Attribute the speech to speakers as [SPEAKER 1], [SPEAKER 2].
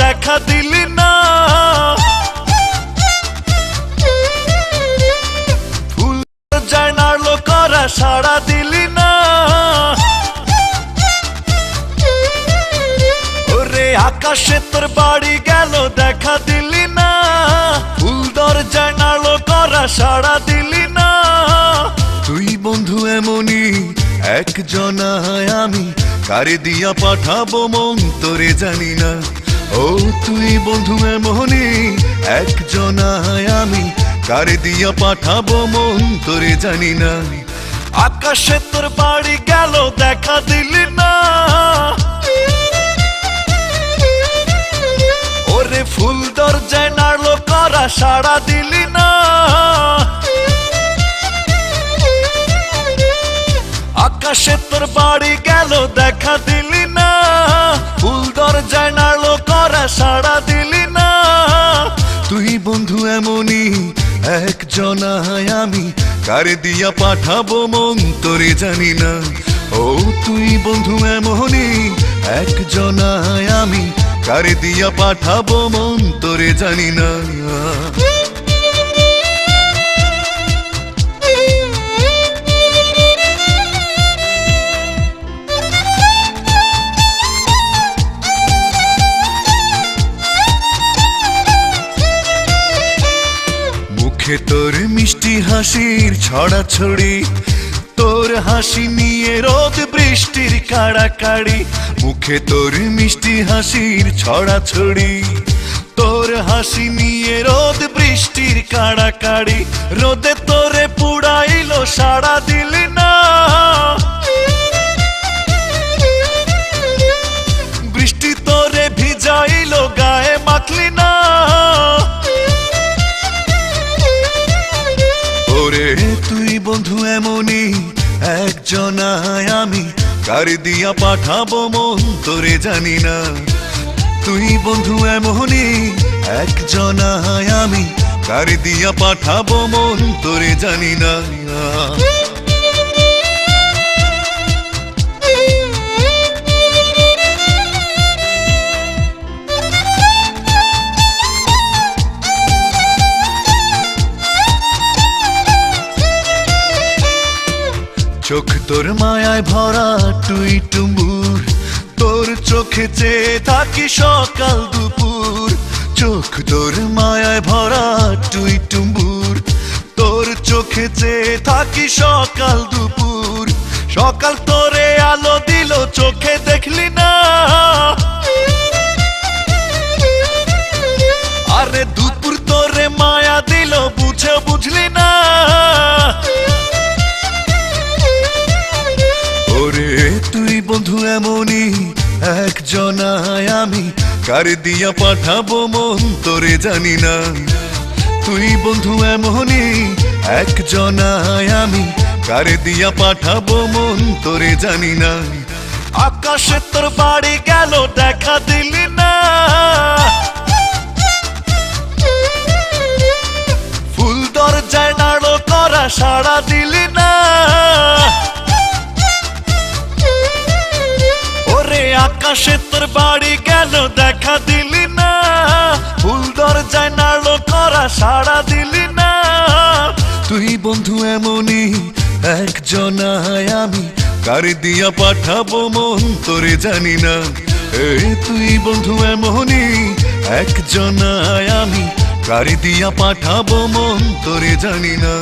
[SPEAKER 1] দেখা দিলি না। ফুল যায় নাড়লো করা সাড়া দিলি না। ওরে আকাশে তোর বাড়ি গেল, দেখা দিলি না। ফুল দরজায় নাড়লো করা সাড়া দিলি না।
[SPEAKER 2] তুই বন্ধু এমনই একজনায় আমি, কারে দিয়া পাঠাবো মন তোরে জানি না। ও তুই বন্ধু এমনই একজনায় আমি, কারে দিয়া পাঠাবো মন তোরে জানি না।
[SPEAKER 1] আকাশে তোর বাড়ি গেল, দেখা দিলি না। ওরে ফুল দরজায় নাড়লো করা সাড়া বাড়ি গেল, দেখা দিলি না। ফুল দরজায় নাড়লো, করা সাড়া দিলি না।
[SPEAKER 2] তুই বন্ধু এমনই একজনায় আমি, কারে দিয়া পাঠাবো মন, তোরে জানি না। ও, তুই বন্ধু এমনই একজনায় আমি, কারে দিয়া পাঠাবো মন, তোরে জানি না। মুখে তোর মিষ্টি হাসির ছড়া ছড়ি তোর হাসি নিয়ে রোদ বৃষ্টির কাড়াকাড়ি। মুখে তোর মিষ্টি হাসির ছড়া ছড়ি তোর হাসি নিয়ে রোদ বৃষ্টির কাড়াকাড়ি। রোদে তোরে পুড়াইলো সারা দিলি বন্ধু এমনই একজনায় আমি। কার দিয়া পাঠাবো মন, তোরে জানি না। তুই বন্ধু এমনই একজনায় আমি। কার দিয়া পাঠাবো মন, তোরে জানি না। তোর মায়ায় ভরা টুই টুমুর। তোর চোখে চেয়ে থাকি সকাল দুপুর। চোখ তোর মায়ায় ভরা টুই টুম্বুর তোর চোখে চেয়ে থাকি সকাল দুপুর। সকাল তোরে আলো দিল, চোখে দেখলি না। এমনই একজনায় আমি কার দিয়া পাঠাবো মন তোরে জানি না। তুই বন্ধু এমনই একজনায় আমি কার দিয়া পাঠাবো মন তোরে জানি না।
[SPEAKER 1] আকাশে তোর বাড়ি গেল, দেখা দিলি না। ফুল দরজায় নাড়ো করা সাড়া দিলি না। আকাশে তোর বাড়ি গেল দেখা দিলি না? ফুল দরজায় নাড়ো করা সাড়া দিলি না?
[SPEAKER 2] তুই বন্ধু এমনই একজনায় আমি, কার দিয়া পাঠাবো মন তোরে জানি না। এ তুই বন্ধু এমনই একজন আমি, কার দিয়া পাঠাবো মন তোরে জানি না।